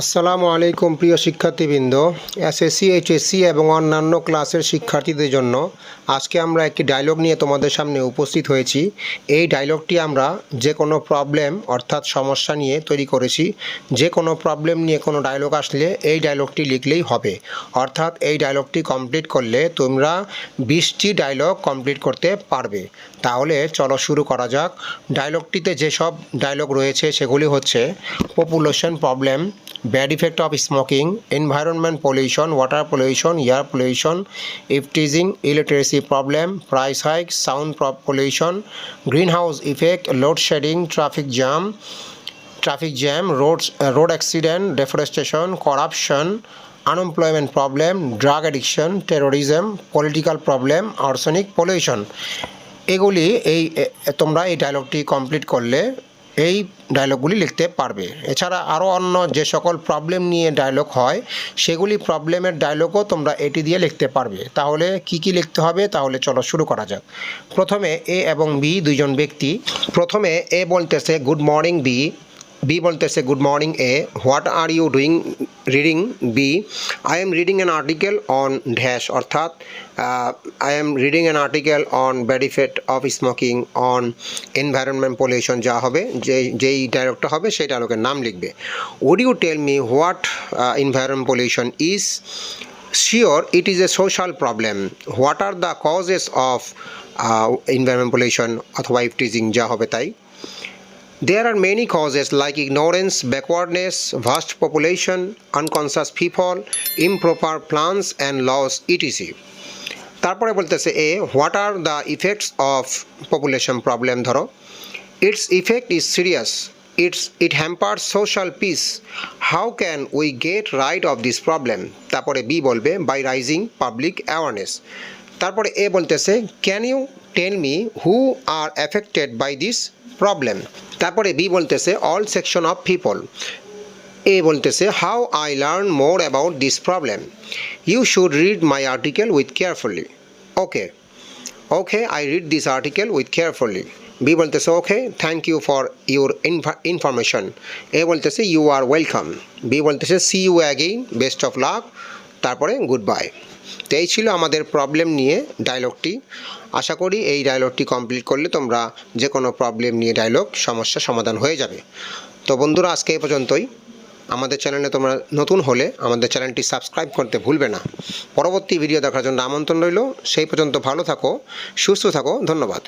আসসালামু আলাইকুম প্রিয় শিক্ষার্থীবৃন্দ এসএসসি এইচএসসি এবং অন্যান্য ক্লাসের শিক্ষার্থীদের জন্য আজকে আমরা একটি ডায়লগ নিয়ে তোমাদের সামনে উপস্থিত হয়েছি। এই ডায়লগটি আমরা যে কোনো প্রবলেম অর্থাৎ সমস্যা নিয়ে তৈরি করেছি। যে কোনো প্রবলেম নিয়ে কোনো ডায়লগ আসলে এই ডায়লগটি লিখলেই হবে। অর্থাৎ এই ডায়লগটি কমপ্লিট করলে তোমরা বিশটি ডায়লগ কমপ্লিট করতে পারবে। তাহলে চলো শুরু করা যাক। ডায়লগটিতে যেসব ডায়লগ রয়েছে সেগুলি হচ্ছে population problem of smoking environment pollution water pollution air pollution teasing illiteracy problem price hike sound pro- pollution greenhouse effect load shedding traffic jam traffic jam roads uh, road accident deforestation corruption unemployment problem drug addiction terrorism political problem arsenic pollution এগুলি এই তোমরা এই ডায়লগটি complete করলে এই ডায়লগগুলি লিখতে পারবে। এছাড়া আরও অন্য যে সকল প্রবলেম নিয়ে ডায়লগ হয়, সেগুলি প্রবলেমের ডায়লগও তোমরা এটি দিয়ে লিখতে পারবে। তাহলে কি কি লিখতে হবে? তাহলে চলো শুরু করা যাক। প্রথমে এ এবং বি দুজন ব্যক্তি। প্রথমে এ বলতেছে গুড মর্নিং বি বি বলতেছে good morning A what are you doing reading B I am reading an article on dash অর্থাৎ I am reading an article on effect of smoking on environment pollution যা হবে, যে, যেই ডায়লগটা হবে, সেই ডায়লগের নাম লিখবে। Would you tell me what environment pollution is sure it is a social problem what are the causes of environment pollution অথবা ইফটিজিং যা হবে তাই। There are many causes like ignorance, backwardness, vast population, unconscious people, improper plans and laws, etc. তারপরে বলতেছে A what are the effects of population problem ধরো? It's effect is serious it's it hamper social peace how can we get right of this problem তারপরে B বলবে by rising public awareness তারপরে A বলতেছে can you tell me who are affected by this problem তারপরে B বলতেছে all section of people A বলতেছে how I learn more about this problem you should read my article with carefully okay okay I read this article with carefully B বলতেছে okay thank you for your information A বলতেছে you are welcome B বলতেছে see you again best of luck তারপরে good bye তো এই ছিল আমাদের problem নিয়ে ডায়লগটি আশা করি এই ডায়লগটি কমপ্লিট করলে তোমরা যে কোনো প্রবলেম নিয়ে ডায়লগ সমস্যা সমাধান হয়ে যাবে। তো বন্ধুরা, আজকে এই পর্যন্তই। আমাদের চ্যানেলে তোমরা নতুন হলে আমাদের চ্যানেলটি সাবস্ক্রাইব করতে ভুলবে না। পরবর্তী ভিডিও দেখার জন্য আমন্ত্রণ রইল। সেই পর্যন্ত ভালো থাকো, সুস্থ থাকো। ধন্যবাদ।